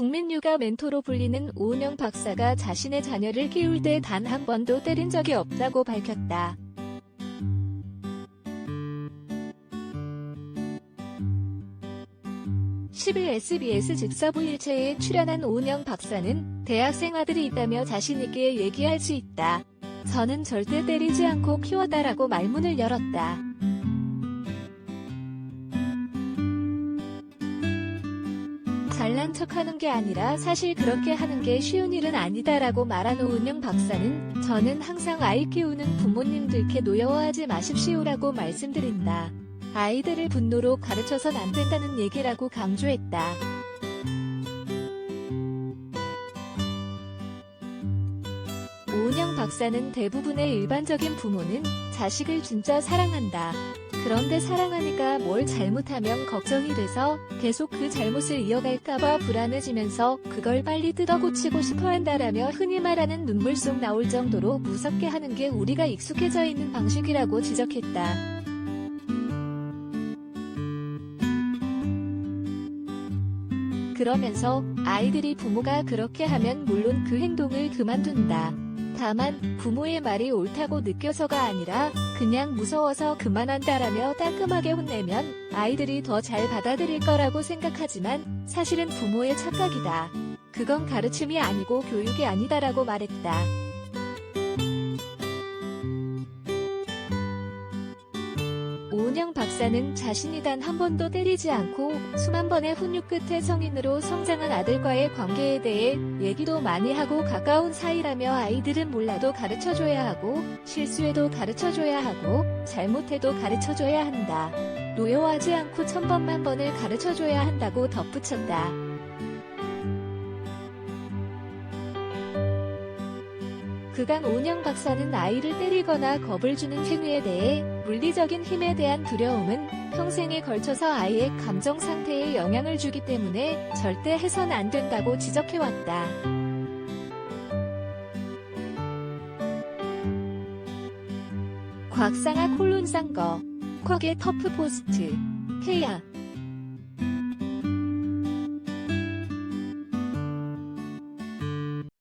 국민육아 멘토로 불리는 오은영 박사가 자신의 자녀를 키울 때 단 한 번도 때린 적이 없다고 밝혔다. 10일 SBS 즉사부일체에 출연한 오은영 박사는 대학생 아들이 있다며 자신있게 얘기할 수 있다. 저는 절대 때리지 않고 키웠다라고 말문을 열었다. 잘난 척 하는 게 아니라 사실 그렇게 하는 게 쉬운 일은 아니다라고 말한 오은영 박사는 저는 항상 아이 키우는 부모님들께 노여워하지 마십시오라고 말씀드린다. 아이들을 분노로 가르쳐선 안 된다는 얘기라고 강조했다. 오은영 박사는 대부분의 일반적인 부모는 자식을 진짜 사랑한다. 그런데 사랑하니까 뭘 잘못하면 걱정이 돼서 계속 그 잘못을 이어갈까봐 불안해지면서 그걸 빨리 뜯어고치고 싶어 한다라며 흔히 말하는 눈물 속 나올 정도로 무섭게 하는 게 우리가 익숙해져 있는 방식이라고 지적했다. 그러면서 아이들이 부모가 그렇게 하면 물론 그 행동을 그만둔다. 다만 부모의 말이 옳다고 느껴서가 아니라 그냥 무서워서 그만한다라며 따끔하게 혼내면 아이들이 더 잘 받아들일 거라고 생각하지만 사실은 부모의 착각이다. 그건 가르침이 아니고 교육이 아니다라고 말했다. 오은영 박사는 자신이 단 한 번도 때리지 않고 수만 번의 훈육 끝에 성인으로 성장한 아들과의 관계에 대해 얘기도 많이 하고 가까운 사이라며 아이들은 몰라도 가르쳐줘야 하고 실수해도 가르쳐줘야 하고 잘못해도 가르쳐줘야 한다. 노여워하지 않고 천번만 번을 가르쳐줘야 한다고 덧붙였다. 그간 오은영 박사는 아이를 때리거나 겁을 주는 행위에 대해 물리적인 힘에 대한 두려움은 평생에 걸쳐서 아이의 감정 상태에 영향을 주기 때문에 절대 해선 안 된다고 지적해왔다. 곽상아 콜론상거 쿼게 터프 포스트 케야